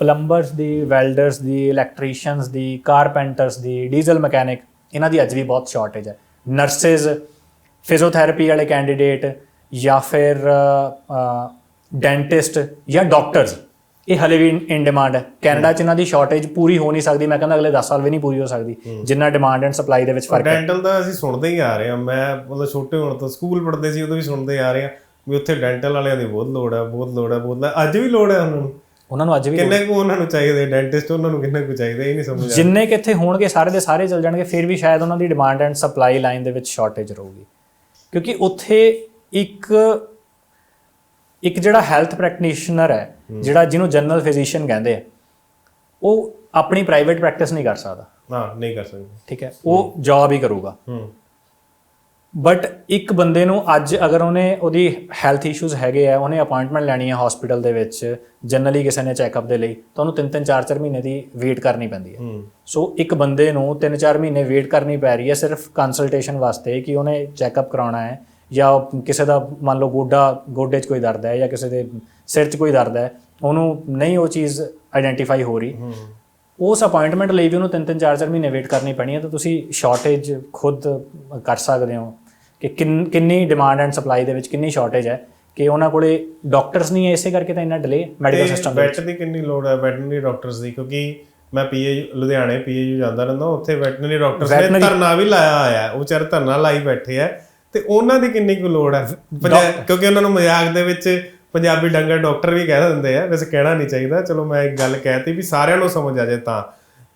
ਪਲੰਬਰਸ ਦੀ ਵੈਲਡਰਸ ਦੀ ਇਲੈਕਟ੍ਰੀਸ਼ੀਅਨਸ ਦੀ ਕਾਰਪੈਂਟਰਸ ਦੀ ਡੀਜ਼ਲ ਮਕੈਨਿਕ ਇਹਨਾਂ ਦੀ ਅੱਜ ਵੀ ਬਹੁਤ ਸ਼ਾਰਟੇਜ ਹੈ। ਨਰਸਸ ਫਿਜ਼ੀਓਥੈਰੇਪੀ ਵਾਲੇ ਕੈਂਡੀਡੇਟ ਜਾਂ ਫਿਰ ਡੈਂਟਿਸਟ ਜਾਂ ਡਾਕਟਰਸ ਇਹ ਹਲੇ ਵੀ ਇਨ ਡਿਮਾਂਡ ਹੈ। ਕੈਨੇਡਾ 'ਚ ਇਹਨਾਂ ਦੀ ਸ਼ਾਰਟੇਜ ਪੂਰੀ ਹੋ ਨਹੀਂ ਸਕਦੀ ਮੈਂ ਕਹਿੰਦਾ ਅਗਲੇ 10 ਸਾਲ ਵੀ ਨਹੀਂ ਪੂਰੀ ਹੋ ਸਕਦੀ ਜਿੰਨਾ ਡਿਮਾਂਡ ਐਂਡ ਸਪਲਾਈ ਦੇ ਵਿੱਚ ਫ਼ਰਕ ਹੈ। ਡੈਂਟਲ ਦਾ ਅਸੀਂ ਸੁਣਦੇ ਹੀ ਆ ਰਹੇ ਹਾਂ। ਮੈਂ ਮਤਲਬ ਛੋਟੇ ਹੋਣ ਤੋਂ ਸਕੂਲ ਪੜ੍ਹਦੇ ਸੀ ਉਦੋਂ ਵੀ ਸੁਣਦੇ ਆ ਰਹੇ ਹਾਂ ਵੀ ਉੱਥੇ ਡੈਂਟਲ ਵਾਲਿਆਂ ਦੀ ਬਹੁਤ ਲੋੜ ਹੈ ਬਹੁਤ ਲੋੜ ਹੈ ਬਹੁਤ ਲੋੜ ਹੈ। ਅੱਜ ਵੀ ਲੋੜ ਹੈ ਉਹਨਾਂ ਨੂੰ ਉਹਨਾਂ ਨੂੰ ਅੱਜ ਵੀ ਕਿੰਨੇ ਕੁ ਉਹਨਾਂ ਨੂੰ ਚਾਹੀਦੇ? ਡੈਂਟਿਸਟ ਉਹਨਾਂ ਨੂੰ ਕਿੰਨੇ ਕੁ ਚਾਹੀਦੇ? ਇਹ ਨਹੀਂ ਸਮਝ ਆ ਜਿੰਨੇ ਕਿ ਇੱਥੇ ਹੋਣਗੇ ਸਾਰੇ ਦੇ ਸਾਰੇ ਚੱਲ ਜਾਣਗੇ ਫਿਰ ਵੀ ਸ਼ਾਇਦ ਉਹਨਾਂ ਦੀ ਡਿਮਾਂਡ ਐਂਡ ਸਪਲਾਈ ਲਾਈਨ ਦੇ ਵਿੱਚ ਸ਼ਾਰਟੇਜ ਰਹੂਗੀ। ਕਿਉਂਕਿ ਉੱਥੇ ਇੱਕ ਇੱਕ ਜਿਹੜਾ ਹੈਲਥ ਪ੍ਰੈਕਟੀਸ਼ਨਰ ਹੈ ਜਿਹੜਾ ਜਿਹਨੂੰ ਜਨਰਲ ਫਿਜ਼ੀਸ਼ੀਅਨ ਕਹਿੰਦੇ ਆ ਉਹ ਆਪਣੀ ਪ੍ਰਾਈਵੇਟ ਪ੍ਰੈਕਟਿਸ ਨਹੀਂ ਕਰ ਸਕਦਾ। ਹਾਂ ਨਹੀਂ ਕਰ ਸਕਦੇ। ਠੀਕ ਹੈ? ਉਹ ਜੌਬ ਹੀ ਕਰੂਗਾ। ਹੂੰ। ਬਟ ਇੱਕ ਬੰਦੇ ਨੂੰ ਅੱਜ ਅਗਰ ਉਹਨੇ ਉਹਦੀ ਹੈਲਥ ਇਸ਼ੂਜ਼ ਹੈਗੇ ਆ ਉਹਨੇ ਅਪਾਇੰਟਮੈਂਟ ਲੈਣੀ ਹੈ ਹਸਪੀਟਲ ਦੇ ਵਿੱਚ ਜਨਰਲੀ ਕਿਸੇ ਨੇ ਚੈੱਕਅਪ ਦੇ ਲਈ ਤਾਂ ਉਹਨੂੰ 3-3 4-4 ਮਹੀਨੇ ਦੀ ਵੇਟ ਕਰਨੀ ਪੈਂਦੀ ਹੈ। ਸੋ ਇੱਕ ਬੰਦੇ ਨੂੰ 3-4 ਮਹੀਨੇ ਵੇਟ ਕਰਨੀ ਪੈ ਰਹੀ ਹੈ ਸਿਰਫ ਕੰਸਲਟੇਸ਼ਨ ਵਾਸਤੇ ਕਿ ਉਹਨੇ ਚੈੱਕਅਪ ਕਰਾਉਣਾ ਹੈ ਜਾਂ ਕਿਸੇ ਦਾ ਮੰਨ ਲਓ ਗੋਡਾ ਗੋਡੇ 'ਚ ਕੋਈ ਦਰਦ ਹੈ ਜਾਂ ਕਿਸੇ ਦੇ ਸਿਰ 'ਚ ਕੋਈ ਦਰਦ ਹੈ ਉਹਨੂੰ ਨਹੀਂ ਉਹ ਚੀਜ਼ ਆਇਡੈਂਟੀਫਾਈ ਹੋ ਰਹੀ। ਉਸ ਅਪਾਇੰਟਮੈਂਟ ਲਈ ਵੀ ਉਹਨੂੰ 3-3 4-4 ਮਹੀਨੇ ਵੇਟ ਕਰਨੀ ਪੈਣੀ ਹੈ ਤਾਂ ਤੁਸੀਂ ਸ਼ਾਰਟੇਜ ਖੁਦ ਕਰ ਸਕਦੇ ਹੋ ਕਿ ਕਿੰਨ- ਡਿਮਾਂਡ ਐਂਡ ਸਪਲਾਈ ਦੇ ਵਿੱਚ ਕਿੰਨੀ ਸ਼ਾਰਟੇਜ ਹੈ ਕਿ ਉਹਨਾਂ ਕੋਲੇ ਡਾਕਟਰਸ ਨਹੀਂ ਹੈ ਇਸੇ ਕਰਕੇ ਤਾਂ ਇੰਨਾ ਡਿਲੇ ਮੈਡੀਕਲ ਸਿਸਟਮ ਦੇ ਦੀ ਕਿੰਨੀ ਲੋੜ ਹੈ? ਵੈਟਰਨਰੀ ਡਾਕਟਰਸ ਦੀ ਕਿਉਂਕਿ ਮੈਂ ਪੀਏ ਲੁਧਿਆਣੇ ਪੀਏਯੂ ਜਾਂਦਾ ਰਹਿੰਦਾ ਉੱਥੇ ਵੈਟਰਨਰੀ ਡਾਕਟਰਸ ਨੇ ਧਰਨਾ ਵੀ ਲਾਇਆ ਹੋਇਆ ਉਹ ਵਿਚਾਰੇ ਧਰਨਾ ਲਾਈ ਬੈਠੇ ਆ ਤੇ ਉਹਨਾਂ ਦੀ ਕਿੰਨੀ ਕੁ ਲੋੜ ਹੈ? ਕਿਉਂਕਿ ਉਹਨਾਂ ਨੂੰ ਮਜ਼ਾਕ ਦੇ ਵਿੱਚ ਪੰਜਾਬੀ ਡੰਗਰ ਡਾਕਟਰ ਵੀ ਕਹਿ ਦਿੰਦੇ ਆ ਵੈਸੇ ਕਹਿਣਾ ਨਹੀਂ ਚਾਹੀਦਾ। ਚਲੋ ਮੈਂ ਇੱਕ ਗੱਲ ਕਹਿਤੀ ਵੀ ਸਾਰਿਆਂ ਨੂੰ ਸਮਝ ਆ ਜਾਏ ਤਾਂ।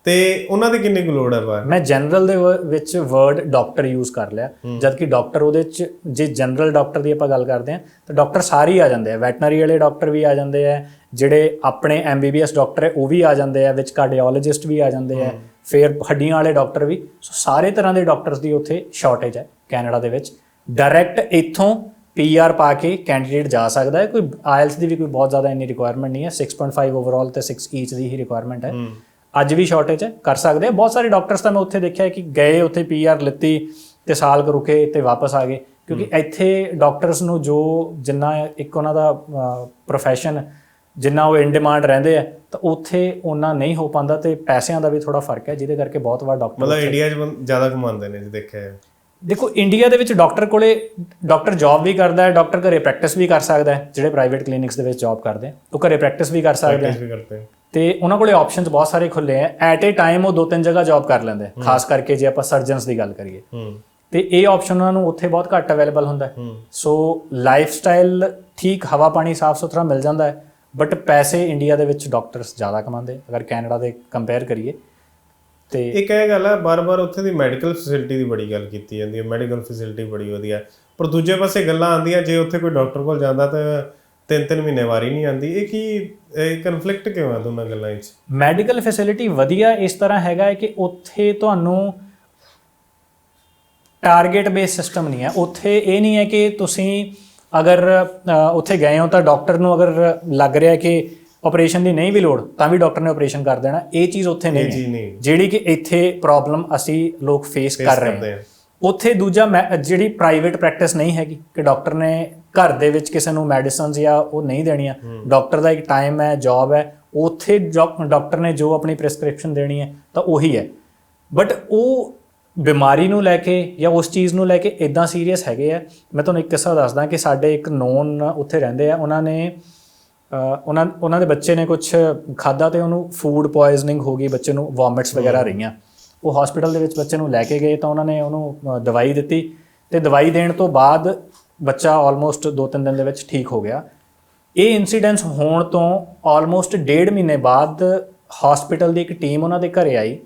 ਤੇ ਉਹਨਾਂ ਦੀ ਕਿੰਨੀ ਕੁ ਲੋੜ ਹੈ ਬਾਹਰ? ਮੈਂ ਜਨਰਲ ਦੇ ਵਿੱਚ ਵਰਡ ਡਾਕਟਰ ਯੂਜ਼ ਕਰ ਲਿਆ। ਜਦ ਕਿ ਡਾਕਟਰ ਉਹਦੇ ਚ ਜੇ ਜਨਰਲ ਡਾਕਟਰ ਦੀ ਆਪਾਂ ਗੱਲ ਕਰਦੇ ਹਾਂ ਤਾਂ ਡਾਕਟਰ ਸਾਰੇ ਆ ਜਾਂਦੇ ਆ। ਵੈਟਰਨਰੀ ਵਾਲੇ ਡਾਕਟਰ ਵੀ ਆ ਜਾਂਦੇ ਆ ਜਿਹੜੇ ਆਪਣੇ ਐਮਬੀਬੀਐਸ ਡਾਕਟਰ ਹੈ ਉਹ ਵੀ ਆ ਜਾਂਦੇ ਆ। ਵਿੱਚ ਕਾਰਡੀਓਲੋਜਿਸਟ ਵੀ ਆ ਜਾਂਦੇ ਆ। ਫਿਰ ਹੱਡੀਆਂ ਵਾਲੇ ਡਾਕਟਰ ਵੀ। ਸੋ ਸਾਰੇ ਤਰ੍ਹਾਂ ਦੇ ਡਾਕਟਰਸ ਦੀ ਉੱਥੇ ਸ਼ਾਰਟੇਜ ਹੈ ਕੈਨੇਡਾ ਦੇ ਵਿੱਚ। ਡਾਇਰੈਕਟ ਇੱਥੋਂ ਪੀਆਰ ਪਾ ਕੇ ਕੈਂਡੀਡੇਟ ਜਾ ਸਕਦਾ ਹੈ। ਕੋਈ ਆਇਲਸ ਦੀ ਵੀ ਕੋਈ ਬਹੁਤ ਜ਼ਿਆਦਾ ਇੰਨੀ ਰਿਕੁਆਇਰਮੈਂਟ ਨਹੀਂ ਹੈ। 6.5 ਓਵਰਆਲ ਤੇ 6 ਈਚ ਦੀ ਹੀ ਰਿਕੁਆਇਰਮੈਂਟ ਹੈ। ਅੱਜ ਵੀ ਸ਼ਾਰਟੇਜ ਹੈ। ਕਰ ਸਕਦੇ ਆ ਬਹੁਤ ਸਾਰੇ ਡਾਕਟਰਸ ਤਾਂ ਮੈਂ ਉੱਥੇ ਦੇਖਿਆ ਕਿ ਗਏ ਉੱਥੇ ਪੀਆਰ ਲਿੱਤੀ ਤੇ ਸਾਲ ਕੁ ਰੁਕੇ ਤੇ ਵਾਪਸ ਆ ਗਏ। ਕਿਉਂਕਿ ਇੱਥੇ ਡਾਕਟਰਸ ਨੂੰ ਜੋ ਜਿੰਨਾ ਇੱਕ ਉਹਨਾਂ ਦਾ ਪ੍ਰੋਫੈਸ਼ਨ ਜਿੰਨਾ ਉਹ ਇਨ ਡਿਮਾਂਡ ਰਹਿੰਦੇ ਆ ਤਾਂ ਉੱਥੇ ਉਹਨਾਂ ਨਹੀਂ ਹੋ ਪਾਉਂਦਾ ਤੇ ਪੈਸਿਆਂ ਦਾ ਵੀ ਥੋੜਾ ਫ਼ਰਕ ਹੈ ਜਿਹਦੇ ਕਰਕੇ ਬਹੁਤ ਵਾਰ ਡਾਕਟਰ ਮਤਲਬ ਇੰਡੀਆ 'ਚ ਜ਼ਿਆਦਾ ਕਮਾਉਂਦੇ ਨੇ ਜੀ ਦੇਖਿਆ ਹੈ ਦੇਖੋ ਇੰਡੀਆ ਦੇ ਵਿੱਚ ਡਾਕਟਰ ਕੋਲੇ ਡਾਕਟਰ ਜੌਬ ਵੀ ਕਰਦਾ ਹੈ ਡਾਕਟਰ ਘਰੇ ਪ੍ਰੈਕਟਿਸ ਵੀ ਕਰ ਸਕਦਾ ਹੈ ਜਿਹੜੇ ਪ੍ਰਾਈਵੇਟ ਕਲੀਨਿਕਸ ਦੇ ਵਿੱਚ ਜੌਬ ਕਰਦੇ ਉਹ ਘਰੇ ਪ੍ਰੈਕਟਿਸ ਵੀ ਕਰ ਸਕਦੇ ਹੈ। ਤੇ ਉਹਨਾਂ ਕੋਲੇ ਆਪਸ਼ਨਸ ਬਹੁਤ ਸਾਰੇ ਖੁੱਲੇ ਆ ਐਟ ਏ ਟਾਈਮ ਉਹ ਦੋ ਤਿੰਨ ਜਗ੍ਹਾ ਜੌਬ ਕਰ ਲੈਂਦੇ ਖਾਸ ਕਰਕੇ ਜੇ ਆਪਾਂ ਸਰਜਨਸ ਦੀ ਗੱਲ ਕਰੀਏ। ਤੇ ਇਹ ਆਪਸ਼ਨ ਉਹਨਾਂ ਨੂੰ ਉੱਥੇ ਬਹੁਤ ਘੱਟ ਅਵੇਲੇਬਲ ਹੁੰਦਾ ਹੂੰ। ਸੋ ਲਾਈਫ ਸਟਾਈਲ ਠੀਕ ਹਵਾ ਪਾਣੀ ਸਾਫ਼ ਸੁਥਰਾ ਮਿਲ ਜਾਂਦਾ ਹੈ ਬਟ ਪੈਸੇ ਇੰਡੀਆ ਦੇ ਵਿੱਚ ਡਾਕਟਰਸ ਜ਼ਿਆਦਾ ਕਮਾਉਂਦੇ ਅਗਰ ਕੈਨੇਡਾ ਦੇ ਕੰਪੇਅਰ ਕਰੀਏ ਤੇ ਇੱਕ ਇਹ ਗੱਲ ਹੈ ਬਾਰ-ਬਾਰ ਉੱਥੇ ਦੀ ਮੈਡੀਕਲ ਫੈਸਿਲਿਟੀ ਦੀ ਬੜੀ ਗੱਲ ਕੀਤੀ ਜਾਂਦੀ ਹੈ ਮੈਡੀਕਲ ਫੈਸਿਲਿਟੀ ਬੜੀ ਵਧੀਆ। ਪਰ ਦੂਜੇ ਪਾਸੇ ਗੱਲਾਂ ਆਉਂਦੀਆਂ ਜੇ ਉੱਥੇ ਕੋਈ ਡਾਕਟਰ ਕੋਲ ਜਾਂਦਾ ਤਾਂ ਤਿੰਨ ਤਿੰਨ ਮਹੀਨੇ ਵਾਰੀ ਨਹੀਂ ਆਉਂਦੀ। ਇਹ ਕੀ ਇਹ ਕਨਫਲਿਕਟ ਕਿਉਂ ਹੈ ਦੋਨਾਂ ਗੱਲਾਂ ਵਿੱਚ? ਮੈਡੀਕਲ ਫੈਸਿਲਿਟੀ ਵਧੀਆ ਇਸ ਤਰ੍ਹਾਂ ਹੈਗਾ ਹੈ ਕਿ ਉੱਥੇ ਤੁਹਾਨੂੰ ਟਾਰਗੇਟ ਬੇਸ ਸਿਸਟਮ ਨਹੀਂ ਹੈ। ਉੱਥੇ ਇਹ ਨਹੀਂ ਹੈ ਕਿ ਤੁਸੀਂ ਅਗਰ ਉੱਥੇ ਗਏ ਹੋ ਤਾਂ ਡਾਕਟਰ ਨੂੰ ਅਗਰ ਲੱਗ ਰਿਹਾ ਕਿ ਆਪਰੇਸ਼ਨ ਦੀ ਨਹੀਂ ਵੀ ਲੋੜ ਤਾਂ ਵੀ ਡਾਕਟਰ ਨੇ ਆਪਰੇਸ਼ਨ ਕਰ ਦੇਣਾ। ਇਹ ਚੀਜ਼ ਉੱਥੇ ਨਹੀਂ ਹੈ। ਜਿਹੜੀ ਕਿ ਇੱਥੇ ਪ੍ਰੋਬਲਮ ਅਸੀਂ ਲੋਕ ਫੇਸ ਕਰ ਰਹੇ ਹਾਂ। ਉੱਥੇ ਦੂਜਾ ਜਿਹੜੀ ਪ੍ਰਾਈਵੇਟ ਪ੍ਰੈਕਟਿਸ ਨਹੀਂ ਹੈਗੀ ਕਿ ਡਾਕਟਰ ਨੇ ਘਰ ਦੇ ਵਿੱਚ ਕਿਸੇ ਨੂੰ ਮੈਡੀਸਿਨਸ ਜਾਂ ਉਹ ਨਹੀਂ ਦੇਣੀਆਂ। ਡਾਕਟਰ ਦਾ ਇੱਕ ਟਾਈਮ ਹੈ ਜੌਬ ਹੈ। ਉੱਥੇ ਡਾਕਟਰ ਨੇ ਜੋ ਆਪਣੀ ਪ੍ਰੈਸਕ੍ਰਿਪਸ਼ਨ ਦੇਣੀ ਹੈ ਤਾਂ ਉਹੀ ਹੈ। ਬਟ ਉਹ ਬਿਮਾਰੀ ਨੂੰ ਲੈ ਕੇ ਜਾਂ ਉਸ ਚੀਜ਼ ਨੂੰ ਲੈ ਕੇ ਇਦਾਂ ਸੀਰੀਅਸ ਹੈਗੇ ਆ। ਮੈਂ ਤੁਹਾਨੂੰ ਇੱਕ ਕਿੱਸਾ ਦੱਸਦਾ ਕਿ ਸਾਡੇ ਇੱਕ ਨੋਨ ਉੱਥੇ ਰਹਿੰਦੇ ਆ। ਉਹਨਾਂ ਨੇ ਉਹਨਾਂ ਉਹਨਾਂ ਦੇ ਬੱਚੇ ਨੇ ਕੁਝ ਖਾਦਾ ਤੇ ਉਹਨੂੰ ਫੂਡ ਪੋਇਜ਼ਨਿੰਗ ਹੋ ਗਈ ਬੱਚੇ ਨੂੰ ਵੋਮਿਟਸ ਵਗੈਰਾ ਰਹੀਆਂ। ਉਹ ਹਸਪੀਟਲ ਦੇ ਵਿੱਚ ਬੱਚੇ ਨੂੰ ਲੈ ਕੇ ਗਏ ਤਾਂ ਉਹਨਾਂ ਨੇ ਉਹਨੂੰ ਦਵਾਈ ਦਿੱਤੀ ਤੇ ਦਵਾਈ ਦੇਣ ਤੋਂ ਬਾਅਦ ਬੱਚਾ ਆਲਮੋਸਟ 2-3 ਦਿਨ ਦੇ ਵਿੱਚ ਠੀਕ ਹੋ ਗਿਆ। ਇਹ ਇਨਸੀਡੈਂਟਸ ਹੋਣ ਤੋਂ ਆਲਮੋਸਟ ਡੇਢ ਮਹੀਨੇ ਬਾਅਦ ਹਸਪੀਟਲ ਦੀ ਇੱਕ ਟੀਮ ਉਹਨਾਂ ਦੇ ਘਰੇ ਆਈ।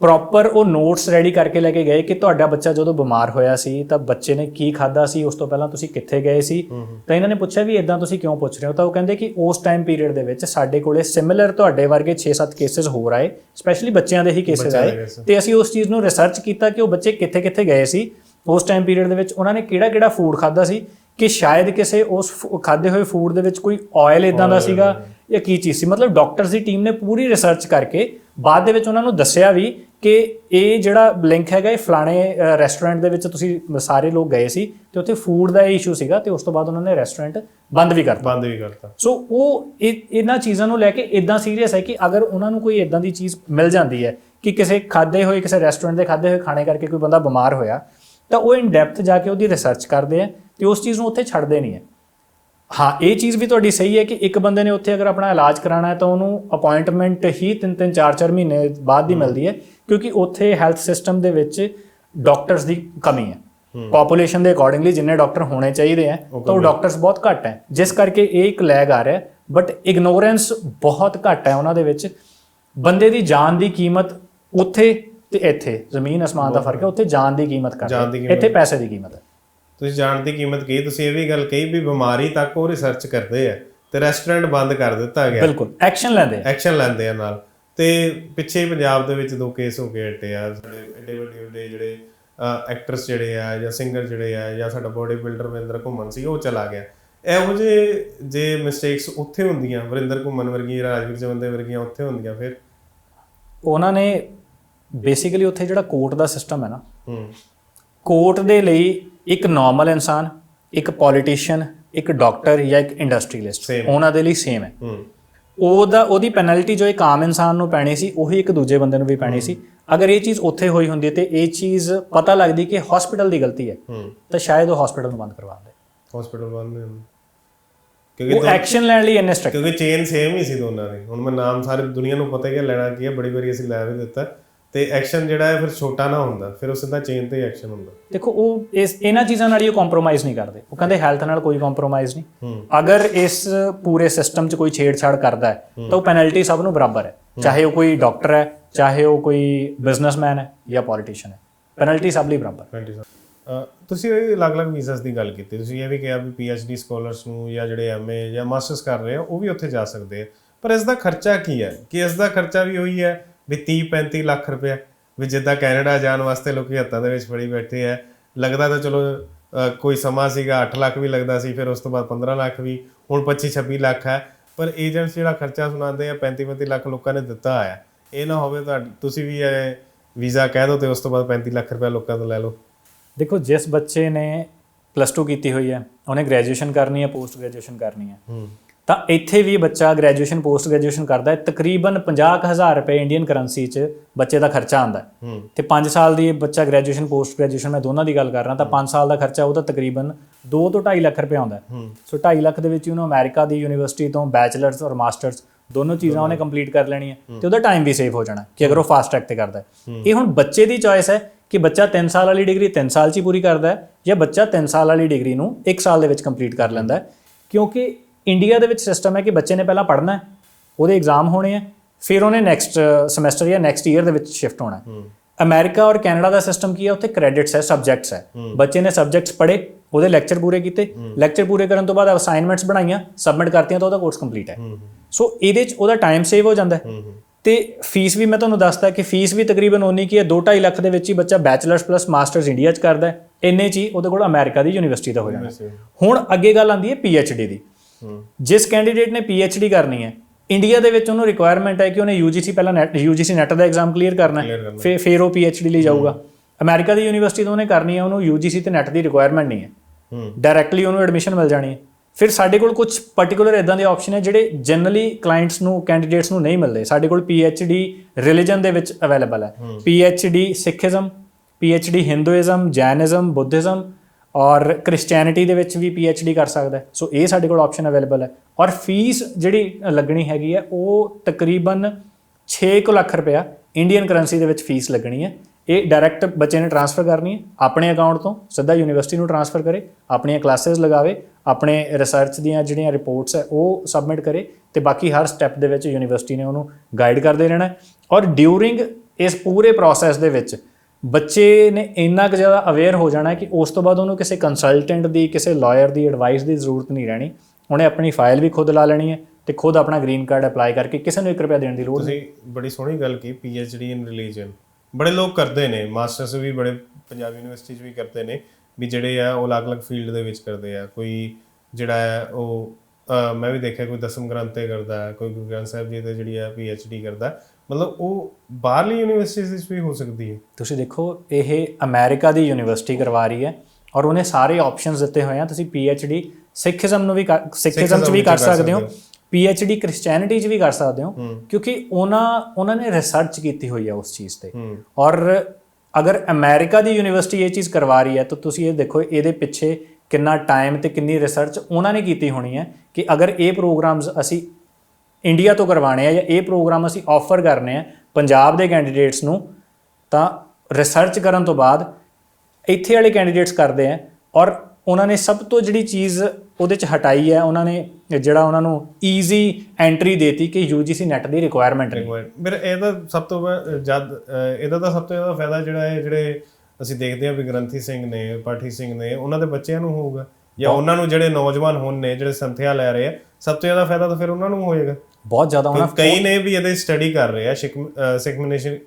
ਪ੍ਰੋਪਰ ਉਹ ਨੋਟਸ ਰੈਡੀ ਕਰਕੇ ਲੈ ਕੇ ਗਏ ਕਿ ਤੁਹਾਡਾ ਬੱਚਾ ਜਦੋਂ ਬਿਮਾਰ ਹੋਇਆ ਸੀ ਤਾਂ ਬੱਚੇ ਨੇ ਕੀ ਖਾਦਾ ਸੀ ਉਸ ਤੋਂ ਪਹਿਲਾਂ ਤੁਸੀਂ ਕਿੱਥੇ ਗਏ ਸੀ? ਤਾਂ ਇਹਨਾਂ ਨੇ ਪੁੱਛਿਆ ਵੀ ਇਦਾਂ ਤੁਸੀਂ ਕਿਉਂ ਪੁੱਛ ਰਹੇ ਹੋ? ਤਾਂ ਉਹ ਕਹਿੰਦੇ ਕਿ ਉਸ ਟਾਈਮ ਪੀਰੀਅਡ ਦੇ ਵਿੱਚ ਸਾਡੇ ਕੋਲੇ ਸਿਮਿਲਰ ਤੁਹਾਡੇ ਵਰਗੇ 6-7 ਕੇਸਿਸ ਹੋਰ ਆਏ ਸਪੈਸ਼ਲੀ ਬੱਚਿਆਂ ਦੇ ਹੀ ਕੇਸਿਸ ਆਏ। ਤੇ ਅਸੀਂ ਉਸ ਚੀਜ਼ ਨੂੰ ਰਿਸਰਚ ਕੀਤਾ ਕਿ ਉਹ ਬੱਚੇ ਕਿੱਥੇ-ਕਿੱਥੇ ਗਏ ਸੀ। ਉਸ ਟਾਈਮ ਪੀਰੀਅਡ ਦੇ ਵਿੱਚ ਉਹਨਾਂ ਨੇ ਕਿਹੜਾ-ਕਿਹੜਾ ਫੂਡ ਖਾਦਾ ਸੀ ਕਿ ਸ਼ਾਇਦ ਕਿਸੇ ਉਸ ਖਾਦੇ ਹੋਏ ਫੂਡ ਦੇ ਵਿੱਚ ਕੋਈ ਆਇਲ ਇਦਾਂ ਦਾ ਸੀਗਾ ਜਾਂ ਕੀ ਚੀਜ਼ ਸੀ। ਮਤਲਬ ਡਾਕਟਰਸ ਦੀ ਟੀਮ ਨੇ ਪੂਰੀ ਰਿਸਰਚ ਕਰਕੇ ਬਾਅਦ ਦੇ ਵਿੱਚ ਉਹਨਾਂ ਨੂੰ ਦੱਸਿਆ ਵੀ ਕਿ ਇਹ ਜਿਹੜਾ ਲਿੰਕ ਹੈਗਾ ਇਹ ਫਲਾਣੇ ਰੈਸਟੋਰੈਂਟ ਦੇ ਵਿੱਚ ਤੁਸੀਂ ਸਾਰੇ ਲੋਕ ਗਏ ਸੀ ਤੇ ਉੱਥੇ ਫੂਡ ਦਾ ਇਸ਼ੂ ਸੀਗਾ ਤੇ ਉਸ ਤੋਂ ਬਾਅਦ ਉਹਨਾਂ ਨੇ ਰੈਸਟੋਰੈਂਟ ਬੰਦ ਵੀ ਕਰਤਾ। ਬੰਦ ਵੀ ਕਰਤਾ। ਸੋ ਉਹ ਇਹ ਇਹਨਾਂ ਚੀਜ਼ਾਂ ਨੂੰ ਲੈ ਕੇ ਇਦਾਂ ਸੀਰੀਅਸ ਹੈ ਕਿ ਅਗਰ ਉਹਨਾਂ ਨੂੰ ਕੋਈ ਇਦਾਂ ਦੀ ਚੀਜ਼ ਮਿਲ ਜਾਂਦੀ ਹੈ ਕਿ ਕਿਸੇ ਖਾਦੇ ਹੋਏ ਕਿਸੇ ਰੈਸਟੋਰੈਂਟ ਦੇ ਖਾਦੇ ਹੋਏ ਖਾਣੇ ਕਰਕੇ ਕੋਈ ਬੰਦਾ ਬਿਮਾਰ ਹੋਇਆ ਤਾਂ ਉਹ ਇਨ ਡੈਪਥ ਜਾ ਕੇ ਉਹਦੀ ਰਿਸਰਚ ਕਰਦੇ ਆ ਤੇ ਉਸ ਚੀਜ਼ ਨੂੰ ਉੱਥੇ ਛੱਡਦੇ ਨਹੀਂ ਹੈ। ਹਾਂ ਇਹ ਚੀਜ਼ ਵੀ ਤੁਹਾਡੀ ਸਹੀ ਹੈ ਕਿ ਇੱਕ ਬੰਦੇ ਨੇ ਉੱਥੇ ਅਗਰ ਆਪਣਾ ਇਲਾਜ ਕਰਾਉਣਾ ਹੈ ਤਾਂ ਉਹਨੂੰ ਅਪਾਇੰਟਮੈਂਟ ਹੀ 3-3 4-4 ਮਹੀਨੇ ਬਾਅਦ ਦੀ ਮਿਲਦੀ ਹੈ ਕਿਉਂਕਿ ਉੱਥੇ ਹੈਲਥ ਸਿਸਟਮ ਦੇ ਵਿੱਚ ਡਾਕਟਰਸ ਦੀ ਕਮੀ ਹੈ। ਪੋਪੂਲੇਸ਼ਨ ਦੇ ਅਕੋਰਡਿੰਗਲੀ ਜਿੰਨੇ ਡਾਕਟਰ ਹੋਣੇ ਚਾਹੀਦੇ ਆ ਤਾਂ ਉਹ ਡਾਕਟਰਸ ਬਹੁਤ ਘੱਟ ਹੈ। ਜਿਸ ਕਰਕੇ ਇਹ ਇੱਕ ਲੈਗ ਆ ਰਿਹਾ ਬਟ ਇਗਨੋਰੈਂਸ ਬਹੁਤ ਘੱਟ ਹੈ ਉਹਨਾਂ ਦੇ ਵਿੱਚ। ਬੰਦੇ ਦੀ ਜਾਨ ਦੀ ਕੀਮਤ ਉੱਥੇ ਤੇ ਇੱਥੇ ਜ਼ਮੀਨ ਅਸਮਾਨ ਦਾ ਫ਼ਰਕ ਹੈ ਉੱਥੇ ਜਾਨ ਦੀ ਕੀਮਤ ਕਰਦੇ। ਇੱਥੇ ਪੈਸੇ ਦੀ ਕੀਮਤ ਹੈ। ਤੁਸੀਂ ਜਾਣ ਦੀ ਕੀਮਤ ਕਹੀ ਤੁਸੀਂ ਇਹ ਵੀ ਗੱਲ ਕਹੀ ਵੀ ਬਿਮਾਰੀ ਤੱਕ ਉਹ ਰਿਸਰਚ ਕਰਦੇ ਆ ਤੇ ਰੈਸਟੋਰੈਂਟ ਬੰਦ ਕਰ ਦਿੱਤਾ ਗਿਆ। ਬਿਲਕੁਲ ਐਕਸ਼ਨ ਲੈਂਦੇ ਆ। ਐਕਸ਼ਨ ਲੈਂਦੇ ਆ ਨਾਲ। ਤੇ ਪਿੱਛੇ ਪੰਜਾਬ ਦੇ ਵਿੱਚ ਦੋ ਕੇਸ ਹੋ ਗਏ ਹਟੇ ਆ ਸਾਡੇ ਏਡੇ ਵੱਡੇ ਵੱਡੇ ਜਿਹੜੇ ਐਕਟਰਸ ਜਿਹੜੇ ਆ ਜਾਂ ਸਿੰਗਰ ਜਿਹੜੇ ਆ ਜਾਂ ਸਾਡਾ ਬੋਡੀ ਬਿਲਡਰ ਵਰਿੰਦਰ ਘੁੰਮਣ ਸੀ ਉਹ ਚਲਾ ਗਿਆ। ਇਹੋ ਜਿਹੇ ਜੇ ਮਿਸਟੇਕਸ ਉੱਥੇ ਹੁੰਦੀਆਂ ਵਰਿੰਦਰ ਘੁੰਮਣ ਵਰਗੀਆਂ ਰਾਜਵੀਰ ਜਵੰਦੇ ਵਰਗੀਆਂ ਉੱਥੇ ਹੁੰਦੀਆਂ ਫਿਰ? ਉਹਨਾਂ ਨੇ ਬੇਸਿਕਲੀ ਉੱਥੇ ਜਿਹੜਾ ਕੋਰਟ ਦਾ ਸਿਸਟਮ ਹੈ ਨਾ ਹੂੰ। ਕੋਰਟ ਦੇ ਲਈ ਇੱਕ ਨਾਰਮਲ ਇਨਸਾਨ ਇੱਕ ਪੋਲੀਟੀਸ਼ੀਅਨ ਇੱਕ ਡਾਕਟਰ ਜਾਂ ਇੱਕ ਇੰਡਸਟਰੀਲਿਸਟ. ਉਹਨਾਂ ਦੇ ਲਈ ਸੇਮ ਹੈ। ਉਹਦਾ ਉਹਦੀ ਪੈਨਲਟੀ ਜੋ ਇੱਕ ਆਮ ਇਨਸਾਨ ਨੂੰ ਪੈਣੀ ਸੀ ਉਹੀ ਇੱਕ ਦੂਜੇ ਬੰਦੇ ਨੂੰ ਵੀ ਪੈਣੀ ਸੀ। ਅਗਰ ਇਹ ਚੀਜ਼ ਉੱਥੇ ਹੋਈ ਹੁੰਦੀ ਤੇ ਇਹ ਚੀਜ਼ ਪਤਾ ਲੱਗਦੀ ਕਿ ਹਸਪੀਟਲ ਦੀ ਗਲਤੀ ਹੈ ਤਾਂ ਸ਼ਾਇਦ ਉਹ ਹਸਪੀਟਲ ਨੂੰ ਬੰਦ ਕਰਵਾਉਂਦੇ ਹਸਪੀਟਲ ਬੰਦ ਕਿਉਂਕਿ ਉਹ ਐਕਸ਼ਨ ਲੈਣ ਲਈ ਇੰਨੇ ਸਟ੍ਰਿਕਟ ਕਿਉਂਕਿ ਚੇਨ ਸੇਮ ਹੀ ਸੀ ਦੋਨਾਂ ਦੀ। ਹੁਣ ਮੈਂ ਨਾਮ ਸਾਰੇ ਦੁਨੀਆ ਨੂੰ ਪਤਾ ਹੀ ਹੈ ਲੈਣਾ ਕੀ ਹੈ ਬੜੀ ਵਾਰੀ ਅਸੀਂ ਲੈ ਵੀ ਦਿੱਤਾ। ਤੇ ਐਕਸ਼ਨ ਜਿਹੜਾ ਹੈ ਫਿਰ ਛੋਟਾ ਨਾ ਹੁੰਦਾ ਫਿਰ ਉਹ ਸਿੱਧਾ ਚੇਨ ਤੇ ਐਕਸ਼ਨ ਹੁੰਦਾ। ਦੇਖੋ ਉਹ ਇਸ ਇਹਨਾਂ ਚੀਜ਼ਾਂ ਨਾਲ ਹੀ ਉਹ ਕੰਪਰੋਮਾਈਜ਼ ਨਹੀਂ ਕਰਦੇ। ਉਹ ਕਹਿੰਦੇ ਹੈਲਥ ਨਾਲ ਕੋਈ ਕੰਪਰੋਮਾਈਜ਼ ਨਹੀਂ। ਅਗਰ ਇਸ ਪੂਰੇ ਸਿਸਟਮ 'ਚ ਕੋਈ ਛੇੜਛਾੜ ਕਰਦਾ ਹੈ ਤਾਂ ਉਹ ਪੈਨਲਟੀ ਸਭ ਨੂੰ ਬਰਾਬਰ ਹੈ। ਚਾਹੇ ਉਹ ਕੋਈ ਡਾਕਟਰ ਹੈ ਚਾਹੇ ਉਹ ਕੋਈ ਬਿਜ਼ਨਸਮੈਨ ਹੈ ਜਾਂ ਪੋਲੀਟੀਸ਼ੀਅਨ ਹੈ। ਪੈਨਲਟੀ ਸਭ ਲਈ ਬਰਾਬਰ। ਤੁਸੀਂ ਇਹ ਅਲੱਗ-ਅਲੱਗ ਵੀਜ਼ਾਸ ਦੀ ਗੱਲ ਕੀਤੀ। ਤੁਸੀਂ ਇਹ ਵੀ ਕਿਹਾ ਵੀ ਪੀਐਚਡੀ ਸਕਾਲਰਸ ਨੂੰ ਜਾਂ ਜਿਹੜੇ ਐਮਏ ਜਾਂ ਮਾਸਟਰਸ ਕਰ ਰਹੇ ਆ ਉਹ ਵੀ ਉੱਥੇ ਜਾ ਸਕਦੇ ਆ। ਪਰ ਇਸ ਦਾ ਖਰਚਾ ਕੀ ਹੈ? ਕਿ ਇਸ ਦਾ ਖਰਚਾ ਵੀ ਉਹੀ ਹੈ ਵੀ 30 35 ਲੱਖ ਰੁਪਏ ਵੀ ਜਿੱਦਾਂ ਕੈਨੇਡਾ ਜਾਣ ਵਾਸਤੇ ਲੋਕੀ ਹੱਥਾਂ ਦੇ ਵਿੱਚ ਫੜੀ ਬੈਠੇ ਆ। ਲੱਗਦਾ ਤਾਂ ਚਲੋ ਕੋਈ ਸਮਾਂ ਸੀਗਾ 8 ਲੱਖ ਵੀ ਲੱਗਦਾ ਸੀ ਫਿਰ ਉਸ ਤੋਂ ਬਾਅਦ 15 ਲੱਖ ਵੀ ਹੁਣ 25 26 ਲੱਖ ਹੈ। ਪਰ ਏਜੰਟਸ ਜਿਹੜਾ ਖਰਚਾ ਸੁਣਾਉਂਦੇ ਆ 35 35 ਲੱਖ ਲੋਕਾਂ ਨੇ ਦਿੱਤਾ ਆ ਇਹ ਨਾ ਹੋਵੇ ਤਾਂ ਤੁਸੀਂ ਵੀ ਇਹ ਵੀਜ਼ਾ ਕਹਿ ਦਿਓ ਤੇ ਉਸ ਤੋਂ ਬਾਅਦ 35 ਲੱਖ ਰੁਪਏ ਲੋਕਾਂ ਤੋਂ ਲੈ ਲਓ। ਦੇਖੋ ਜਿਸ ਬੱਚੇ ਨੇ ਪਲੱਸ 2 ਕੀਤੀ ਹੋਈ ਹੈ ਉਹਨੇ ਗ੍ਰੈਜੂਏਸ਼ਨ ਕਰਨੀ ਹੈ ਪੋਸਟ ਗ੍ਰੈਜੂਏਸ਼ਨ ਕਰਨੀ ਹੈ। ਹੂੰ। ਤਾਂ ਇੱਥੇ ਵੀ ਬੱਚਾ ਗ੍ਰੈਜੂਏਸ਼ਨ ਪੋਸਟ ਗ੍ਰੈਜੂਏਸ਼ਨ ਕਰਦਾ ਹੈ। ਤਕਰੀਬਨ 50000 ਰੁਪਏ ਇੰਡੀਅਨ ਕਰੰਸੀ 'ਚ ਬੱਚੇ ਦਾ ਖਰਚਾ ਆਉਂਦਾ ਹੈ। ਤੇ 5 ਸਾਲ ਦੀ ਬੱਚਾ ਗ੍ਰੈਜੂਏਸ਼ਨ ਪੋਸਟ ਗ੍ਰੈਜੂਏਸ਼ਨ ਮੈਂ ਦੋਨਾਂ ਦੀ ਗੱਲ ਕਰ ਰਿਹਾ ਤਾਂ 5 ਸਾਲ ਦਾ ਖਰਚਾ ਉਹਦਾ ਤਕਰੀਬਨ 2 ਤੋਂ 2.5 ਲੱਖ ਰੁਪਏ ਆਉਂਦਾ ਸੋ 2.5 ਲੱਖ ਦੇ ਵਿੱਚ ਉਹਨੂੰ ਅਮਰੀਕਾ ਦੀ ਯੂਨੀਵਰਸਿਟੀ ਤੋਂ ਬੈਚਲਰਸ ਔਰ ਮਾਸਟਰਸ ਦੋਨੋਂ ਚੀਜ਼ਾਂ ਉਹਨੇ ਕੰਪਲੀਟ ਕਰ ਲੈਣੀਆਂ ਤੇ ਉਹਦਾ ਟਾਈਮ ਵੀ ਸੇਵ ਹੋ ਜਾਣਾ ਕਿ ਅਗਰ ਉਹ ਫਾਸਟ ਟਰੈਕ ਤੇ ਕਰਦਾ ਹੈ। ਇਹ ਹੁਣ ਬੱਚੇ ਦੀ ਚੋਇਸ ਹੈ ਕਿ ਬੱਚਾ 3 ਸਾਲ ਵਾਲੀ ਡਿਗਰੀ 3 ਸਾਲ 'ਚ ਹੀ ਪੂਰੀ ਕਰਦਾ ਹੈ ਜਾਂ ਬੱਚਾ 3 ਸਾਲ ਵਾਲੀ ਡਿਗਰੀ ਨੂੰ 1 ਸਾਲ ਦੇ ਵਿੱਚ ਕੰਪਲੀਟ ਕਰ ਲੈਂਦਾ ਹੈ। ਕਿਉਂਕਿ ਇੰਡੀਆ ਦੇ ਵਿੱਚ ਸਿਸਟਮ ਹੈ ਕਿ ਬੱਚੇ ਨੇ ਪਹਿਲਾਂ ਪੜ੍ਹਨਾ ਹੈ ਉਹਦੇ ਐਗਜ਼ਾਮ ਹੋਣੇ ਆ ਫਿਰ ਉਹਨੇ ਨੈਕਸਟ ਸਮੈਸਟਰ ਜਾਂ ਨੈਕਸਟ ਈਅਰ ਦੇ ਵਿੱਚ ਸ਼ਿਫਟ ਹੋਣਾ ਹੈ। ਅਮਰੀਕਾ ਔਰ ਕੈਨੇਡਾ ਦਾ ਸਿਸਟਮ ਕੀ ਹੈ? ਉੱਥੇ ਕ੍ਰੈਡਿਟਸ ਹੈ ਸਬਜੈਕਟਸ ਹੈ। ਬੱਚੇ ਨੇ ਸਬਜੈਕਟਸ ਪੜ੍ਹੇ ਉਹਦੇ ਲੈਕਚਰ ਪੂਰੇ ਕੀਤੇ। ਲੈਕਚਰ ਪੂਰੇ ਕਰਨ ਤੋਂ ਬਾਅਦ ਅਸਾਈਨਮੈਂਟਸ ਬਣਾਈਆਂ ਸਬਮਿਟ ਕਰਤੀਆਂ ਤਾਂ ਉਹਦਾ ਕੋਰਸ ਕੰਪਲੀਟ ਹੈ। ਸੋ ਇਹਦੇ ਚ ਉਹਦਾ ਟਾਈਮ ਸੇਵ ਹੋ ਜਾਂਦਾ ਹੈ। ਤੇ ਫੀਸ ਵੀ ਮੈਂ ਤੁਹਾਨੂੰ ਦੱਸਦਾ ਕਿ ਫੀਸ ਵੀ ਤਕਰੀਬਨ ਓਨੀ ਕੀ ਹੈ 2.5 ਲੱਖ ਦੇ ਵਿੱਚ ਹੀ ਬੱਚਾ ਬੈਚਲਰਸ ਪਲੱਸ ਮਾਸਟਰਸ ਇੰਡੀਆ ਚ ਕਰਦਾ ਹੈ। ਇੰਨੇ ਚ ਹੀ ਉਹਦੇ ਕੋਲ ਅਮਰੀਕਾ ਦੀ ਯੂਨੀਵਰਸਿਟੀ ਦਾ ਹੋ ਜਾਣਾ ਹੁਣ ਅੱਗੇ ਗੱਲ ਆਉਂਦੀ ਹੈ ਪੀਐਚਡੀ ਦੀ। ਹੂੰ ਜਿਸ ਕੈਂਡੀਡੇਟ ਨੇ ਪੀਐਚਡੀ ਕਰਨੀ ਹੈ ਇੰਡੀਆ ਦੇ ਵਿੱਚ ਉਹਨੂੰ ਰਿਕੁਆਇਰਮੈਂਟ ਹੈ ਕਿ ਉਹਨੇ ਯੂਜੀਸੀ ਪਹਿਲਾਂ ਨੈਟ ਯੂਜੀਸੀ ਨੈਟ ਦਾ ਐਗਜ਼ਾਮ ਕਲੀਅਰ ਕਰਨਾ ਹੈ ਫਿਰ ਫਿਰ ਉਹ ਪੀਐਚਡੀ ਲਈ ਜਾਊਗਾ। ਅਮਰੀਕਾ ਦੀ ਯੂਨੀਵਰਸਿਟੀ ਤੋਂ ਉਹਨੇ ਕਰਨੀ ਹੈ ਉਹਨੂੰ ਯੂਜੀਸੀ ਤੇ ਨੈਟ ਦੀ ਰਿਕੁਆਇਰਮੈਂਟ ਨਹੀਂ ਹੈ। ਹੂੰ। ਡਾਇਰੈਕਟਲੀ ਉਹਨੂੰ ਐਡਮਿਸ਼ਨ ਮਿਲ ਜਾਣੀ ਹੈ। ਫਿਰ ਸਾਡੇ ਕੋਲ ਕੁਝ ਪਾਰਟਿਕੂਲਰ ਇਦਾਂ ਦੇ ਆਪਸ਼ਨ ਹੈ ਜਿਹੜੇ ਜਨਰਲੀ ਕਲਾਇੰਟਸ ਨੂੰ ਕੈਂਡੀਡੇਟਸ ਨੂੰ ਨਹੀਂ ਮਿਲਦੇ। ਸਾਡੇ ਕੋਲ ਪੀਐਚਡੀ ਰਿਲੀਜਨ ਦੇ ਵਿੱਚ ਅਵੇਲੇਬਲ ਹੈ। PhD Sikhism PhD Hinduism Jainism Buddhism ਔਰ ਕ੍ਰਿਸਚੀਅਨਿਟੀ ਦੇ ਵਿੱਚ ਵੀ ਪੀ ਐੱਚ ਡੀ ਕਰ ਸਕਦਾ ਸੋ ਇਹ ਸਾਡੇ ਕੋਲ ਆਪਸ਼ਨ ਅਵੇਲੇਬਲ ਹੈ। ਔਰ ਫੀਸ ਜਿਹੜੀ ਲੱਗਣੀ ਹੈਗੀ ਹੈ, ਉਹ ਤਕਰੀਬਨ 6 ਕੁ ਲੱਖ ਰੁਪਇਆ ਇੰਡੀਅਨ ਕਰੰਸੀ ਦੇ ਵਿੱਚ ਫੀਸ ਲੱਗਣੀ ਹੈ। ਇਹ ਡਾਇਰੈਕਟ ਬੱਚੇ ਨੇ ਟ੍ਰਾਂਸਫਰ ਕਰਨੀ ਹੈ, ਆਪਣੇ ਅਕਾਊਂਟ ਤੋਂ, ਸਿੱਧਾ ਯੂਨੀਵਰਸਿਟੀ ਨੂੰ ਟ੍ਰਾਂਸਫਰ ਕਰੇ, ਆਪਣੀਆਂ ਕਲਾਸਿਸ ਲਗਾਵੇ, ਆਪਣੇ ਰਿਸਰਚ ਦੀਆਂ ਜਿਹੜੀਆਂ ਰਿਪੋਰਟਸ ਹੈ, ਉਹ ਸਬਮਿਟ ਕਰੇ ਤੇ ਬਾਕੀ ਹਰ ਸਟੈਪ ਦੇ ਵਿੱਚ ਯੂਨੀਵਰਸਿਟੀ ਨੇ ਉਹਨੂੰ ਗਾਈਡ ਕਰਦੇ ਰਹਿਣਾ ਔਰ ਡਿਊਰਿੰਗ ਇਸ ਪੂਰੇ ਪ੍ਰੋਸੈਸ ਦੇ ਵਿੱਚ ਬੱਚੇ ਨੇ ਇੰਨਾ ਕੁ ਜ਼ਿਆਦਾ ਅਵੇਅਰ ਹੋ ਜਾਣਾ ਕਿ ਉਸ ਤੋਂ ਬਾਅਦ ਉਹਨੂੰ ਕਿਸੇ ਕੰਸਲਟੈਂਟ ਦੀ ਕਿਸੇ ਲਾਇਰ ਦੀ ਐਡਵਾਈਸ ਦੀ ਜ਼ਰੂਰਤ ਨਹੀਂ ਰਹਿਣੀ। ਉਹਨੇ ਆਪਣੀ ਫਾਈਲ ਵੀ ਖੁਦ ਲਾ ਲੈਣੀ ਹੈ ਤੇ ਖੁਦ ਆਪਣਾ ਗ੍ਰੀਨ ਕਾਰਡ ਅਪਲਾਈ ਕਰਕੇ ਕਿਸੇ ਨੂੰ 1 ਰੁਪਿਆ ਦੇਣ ਦੀ ਲੋੜ ਨਹੀਂ। ਤੁਸੀਂ ਬੜੀ ਸੋਹਣੀ ਗੱਲ ਕੀ ਪੀਐਚਡੀ ਇਨ ਰਿਲੀਜੀਅਨ ਬੜੇ ਲੋਕ ਕਰਦੇ ਨੇ ਮਾਸਟਰਸ ਵੀ ਬੜੇ ਪੰਜਾਬ ਯੂਨੀਵਰਸਿਟੀ 'ਚ ਵੀ ਕਰਦੇ ਨੇ ਵੀ ਜਿਹੜੇ ਆ ਉਹ ਅਲੱਗ-ਅਲੱਗ ਫੀਲਡ ਦੇ ਵਿੱਚ ਕਰਦੇ ਆ। ਕੋਈ ਜਿਹੜਾ ਹੈ ਉਹ ਮੈਂ ਵੀ ਦੇਖਿਆ ਕੋਈ ਦਸਮ ਗ੍ਰੰਥ ਤੇ ਕਰਦਾ ਕੋਈ ਗੁਰੂ ਗ੍ਰੰਥ ਸਾਹਿਬ ਜੀ ਤੇ ਜਿਹੜੀ ਹੈ ਡੀ ਕਰਦਾ। ਮਤਲਬ ਉਹ ਬਾਹਰਲੀ ਯੂਨੀਵਰਸਿਟੀਜ਼ ਵਿੱਚ ਵੀ ਹੋ ਸਕਦੀ ਹੈ। ਤੁਸੀਂ ਦੇਖੋ ਇਹ ਅਮਰੀਕਾ ਦੀ ਯੂਨੀਵਰਸਿਟੀ ਕਰਵਾ ਰਹੀ ਹੈ ਔਰ ਉਹਨੇ ਸਾਰੇ ਆਪਸ਼ਨਸ ਦਿੱਤੇ ਹੋਏ ਆ। ਤੁਸੀਂ ਡੀ ਸਿੱਖੀਜ਼ਮ ਨੂੰ ਵੀ ਸਿੱਖੀਜ਼ਮ ਚ ਵੀ ਕਰ ਸਕਦੇ ਹੋ। ਡੀ ਕ੍ਰਿਸਚੀਅਨਿਟੀ ਚ ਵੀ ਕਰ ਸਕਦੇ ਹੋ। ਕਿਉਂਕਿ ਉਹਨਾਂ ਉਹਨਾਂ ਨੇ ਰਿਸਰਚ ਕੀਤੀ ਹੋਈ ਹੈ ਉਸ ਚੀਜ਼ ਤੇ। ਔਰ ਅਗਰ ਅਮਰੀਕਾ ਦੀ ਯੂਨੀਵਰਸਿਟੀ ਇਹ ਚੀਜ਼ ਕਰਵਾ ਰਹੀ ਹੈ ਤਾਂ ਤੁਸੀਂ ਇਹ ਦੇਖੋ ਇਹਦੇ ਪਿੱਛੇ ਕਿੰਨਾ ਟਾਈਮ ਤੇ ਕਿੰਨੀ ਰਿਸਰਚ ਉਹਨਾਂ ਨੇ ਕੀਤੀ ਹੋਣੀ ਹੈ ਕਿ ਅਗਰ ਇਹ ਪ੍ਰੋਗਰਾਮਸ ਅਸੀਂ ਇੰਡੀਆ ਤੋਂ ਕਰਵਾਣੇ ਆ ਜਾਂ ਇਹ ਪ੍ਰੋਗਰਾਮ ਅਸੀਂ ਆਫਰ ਕਰਨੇ ਆ ਪੰਜਾਬ ਦੇ ਕੈਂਡੀਡੇਟਸ ਨੂੰ ਤਾਂ ਰਿਸਰਚ ਕਰਨ ਤੋਂ ਬਾਅਦ ਇੱਥੇ ਵਾਲੇ ਕੈਂਡੀਡੇਟਸ ਕਰਦੇ ਆ ਔਰ ਉਹਨਾਂ ਨੇ ਸਭ ਤੋਂ ਜਿਹੜੀ ਚੀਜ਼ ਉਹਦੇ ਚ ਹਟਾਈ ਹੈ ਉਹਨਾਂ ਨੇ ਜਿਹੜਾ ਉਹਨਾਂ ਨੂੰ ਈਜ਼ੀ ਐਂਟਰੀ ਦੇਤੀ ਕਿ UGC ਨੈਟ ਦੀ ਰਿਕੁਆਇਰਮੈਂਟ ਨਹੀਂ ਮੇਰੇ ਇਹਦਾ ਸਭ ਤੋਂ ਜਦ ਇਹਦਾ ਤਾਂ ਸਭ ਤੋਂ ਜ਼ਿਆਦਾ ਫਾਇਦਾ ਜਿਹੜਾ ਹੈ ਜਿਹੜੇ ਅਸੀਂ ਦੇਖਦੇ ਹਾਂ ਵੀ ਗ੍ਰੰਥੀ ਸਿੰਘ ਨੇ ਪਾਠੀ ਸਿੰਘ ਨੇ ਉਹਨਾਂ ਦੇ ਬੱਚਿਆਂ ਨੂੰ ਹੋਊਗਾ ਜਾਂ ਉਹਨਾਂ ਨੂੰ ਜਿਹੜੇ ਨੌਜਵਾਨ ਹੁਣ ਨੇ ਜਿਹੜੇ ਸੰਥਿਆ ਲੈ ਰਹੇ ਆ ਸਭ ਤੋਂ ਜ਼ਿਆਦਾ ਫਾਇਦਾ ਤਾਂ ਫਿਰ ਉਹਨਾਂ ਨੂੰ ਹੋਏਗਾ। ਬਹੁਤ ਜ਼ਿਆਦਾ ਉਹਨਾਂ ਕਈ ਨੇ ਵੀ ਇਹਦੇ ਸਟੱਡੀ ਕਰ ਰਹੇ ਆ ਸਿੱਖ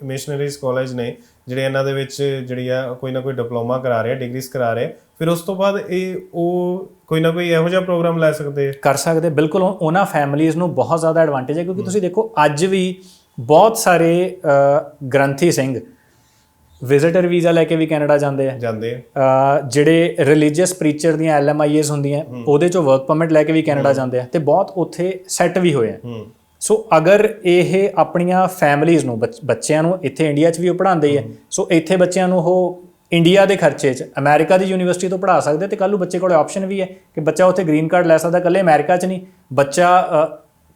ਮਿਸ਼ਨਰੀਜ਼ ਕਾਲਜ ਨੇ ਜਿਹੜੇ ਇਹਨਾਂ ਦੇ ਵਿੱਚ ਜਿਹੜੀ ਆ ਕੋਈ ਨਾ ਕੋਈ ਡਿਪਲੋਮਾ ਕਰਾ ਰਹੇ ਆ ਡਿਗਰੀਜ਼ ਕਰਾ ਰਹੇ ਫਿਰ ਉਸ ਤੋਂ ਬਾਅਦ ਇਹ ਉਹ ਕੋਈ ਨਾ ਕੋਈ ਇਹੋ ਜਿਹਾ ਪ੍ਰੋਗਰਾਮ ਲੈ ਸਕਦੇ ਕਰ ਸਕਦੇ ਬਿਲਕੁਲ ਉਹ- ਉਹਨਾਂ ਫੈਮਿਲੀਆਂ ਨੂੰ ਬਹੁਤ ਜ਼ਿਆਦਾ ਐਡਵਾਂਟੇਜ ਹੈ ਕਿਉਂਕਿ ਤੁਸੀਂ ਦੇਖੋ ਅੱਜ ਵੀ ਬਹੁਤ ਸਾਰੇ ਗ੍ਰੰਥੀ ਸਿੰਘ ਵਿਜ਼ਿਟਰ ਵੀਜ਼ਾ ਲੈ ਕੇ ਵੀ ਕੈਨੇਡਾ ਜਾਂਦੇ ਆ। ਜਾਂਦੇ ਆ। ਜਿਹੜੇ ਰਿਲੀਜੀਅਸ ਪ੍ਰੀਚਰ ਦੀਆਂ ਐਲਐਮਆਈਐਸ ਹੁੰਦੀਆਂ ਉਹਦੇ ਚੋਂ ਵਰਕ ਪਰਮਿਟ ਲੈ ਕੇ ਵੀ ਕੈਨੇਡਾ ਜਾਂਦੇ ਆ ਤੇ ਬਹੁਤ ਉੱਥੇ ਸੈੱਟ ਵੀ ਹੋਏ ਆ। ਸੋ ਅਗਰ ਇਹ ਆਪਣੀਆਂ ਫੈਮਿਲੀਆਂ ਨੂੰ ਬੱਚ- ਬੱਚਿਆਂ ਨੂੰ ਇੱਥੇ ਇੰਡੀਆ 'ਚ ਵੀ ਉਹ ਪੜ੍ਹਾਉਂਦੇ ਹੈ। ਸੋ ਇੱਥੇ ਬੱਚਿਆਂ ਨੂੰ ਉਹ ਇੰਡੀਆ ਦੇ ਖਰਚੇ 'ਚ ਅਮਰੀਕਾ ਦੀ ਯੂਨੀਵਰਸਿਟੀ ਤੋਂ ਪੜ੍ਹਾ ਸਕਦੇ ਤੇ ਕੱਲ ਨੂੰ ਬੱਚੇ ਕੋਲ ਆਪਸ਼ਨ ਵੀ ਹੈ ਕਿ ਬੱਚਾ ਉੱਥੇ ਗ੍ਰੀਨ ਕਾਰਡ ਲੈ ਸਕਦਾ ਇਕੱਲੇ ਅਮਰੀਕਾ 'ਚ ਨਹੀਂ। ਬੱਚਾ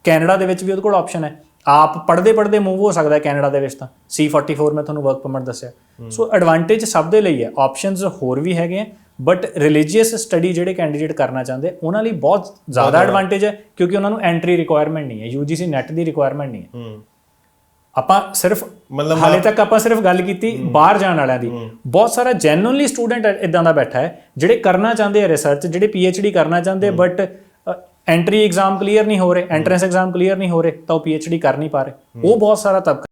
ਕੈਨੇਡਾ ਦੇ ਵਿੱਚ ਵੀ ਉਹਦੇ ਕੋਲ ਆਪਸ਼ਨ ਹੈ। ਆਪ ਪੜ੍ਹਦੇ ਪੜ੍ਹਦੇ ਮੂਵ ਹੋ ਸਕਦਾ ਹੈ ਕੈਨੇਡਾ ਦੇ ਵਿੱਚ ਤਾਂ। C44 ਮੈਂ ਤੁਹਾਨੂੰ ਵਰਕ ਪਰਮਿਟ ਦੱਸਿਆ। ਸੋ ਐਡਵਾਂਟੇਜ ਸਭ ਦੇ ਲਈ ਹੈ। ਆਪਸ਼ਨਸ ਹੋਰ ਵੀ ਹੈਗੇ ਆ ਬਟ ਰਿਲੀਜੀਅਸ ਸਟੱਡੀ ਜਿਹੜੇ ਕੈਂਡੀਡੇਟ ਕਰਨਾ ਚਾਹੁੰਦੇ ਉਹਨਾਂ ਲਈ ਬਹੁਤ ਜ਼ਿਆਦਾ ਐਡਵਾਂਟੇਜ ਹੈ ਕਿਉਂਕਿ ਉਹਨਾਂ ਨੂੰ ਐਂਟਰੀ ਰਿਕੁਆਇਰਮੈਂਟ ਨਹੀਂ ਹੈ। UGC ਨੈਟ ਦੀ ਰਿਕੁਆਇਰਮੈਂਟ ਨਹੀਂ ਹੈ। ਆਪਾਂ ਸਿਰਫ ਮਤਲਬ ਹਾਲੇ ਤੱਕ ਆਪਾਂ ਸਿਰਫ ਗੱਲ ਕੀਤੀ ਬਾਹਰ ਜਾਣ ਵਾਲਿਆਂ ਦੀ। ਬਹੁਤ ਸਾਰਾ ਜੈਨੂਇਨਲੀ ਸਟੂਡੈਂਟ ਇਦਾਂ ਦਾ ਬੈਠਾ ਹੈ ਜਿਹੜੇ ਕਰਨਾ ਚਾਹੁੰਦੇ ਆ ਰਿਸਰਚ ਜਿਹੜੇ ਡੀ ਕਰਨਾ ਚਾਹੁੰਦੇ ਬਟ ਐਂਟਰੀ ਐਗਜ਼ਾਮ ਕਲੀਅਰ ਨਹੀਂ ਹੋ ਰਹੇ ਐਂਟਰੈਂਸ ਐਗਜ਼ਾਮ ਕਲੀਅਰ ਨਹੀਂ ਹੋ ਰਹੇ, ਤਾਂ ਉਹ ਡੀ ਕਰ ਨਹੀਂ ਪਾ ਰਹੇ। ਉਹ ਬਹੁਤ ਸਾਰਾ ਤਬਕਾ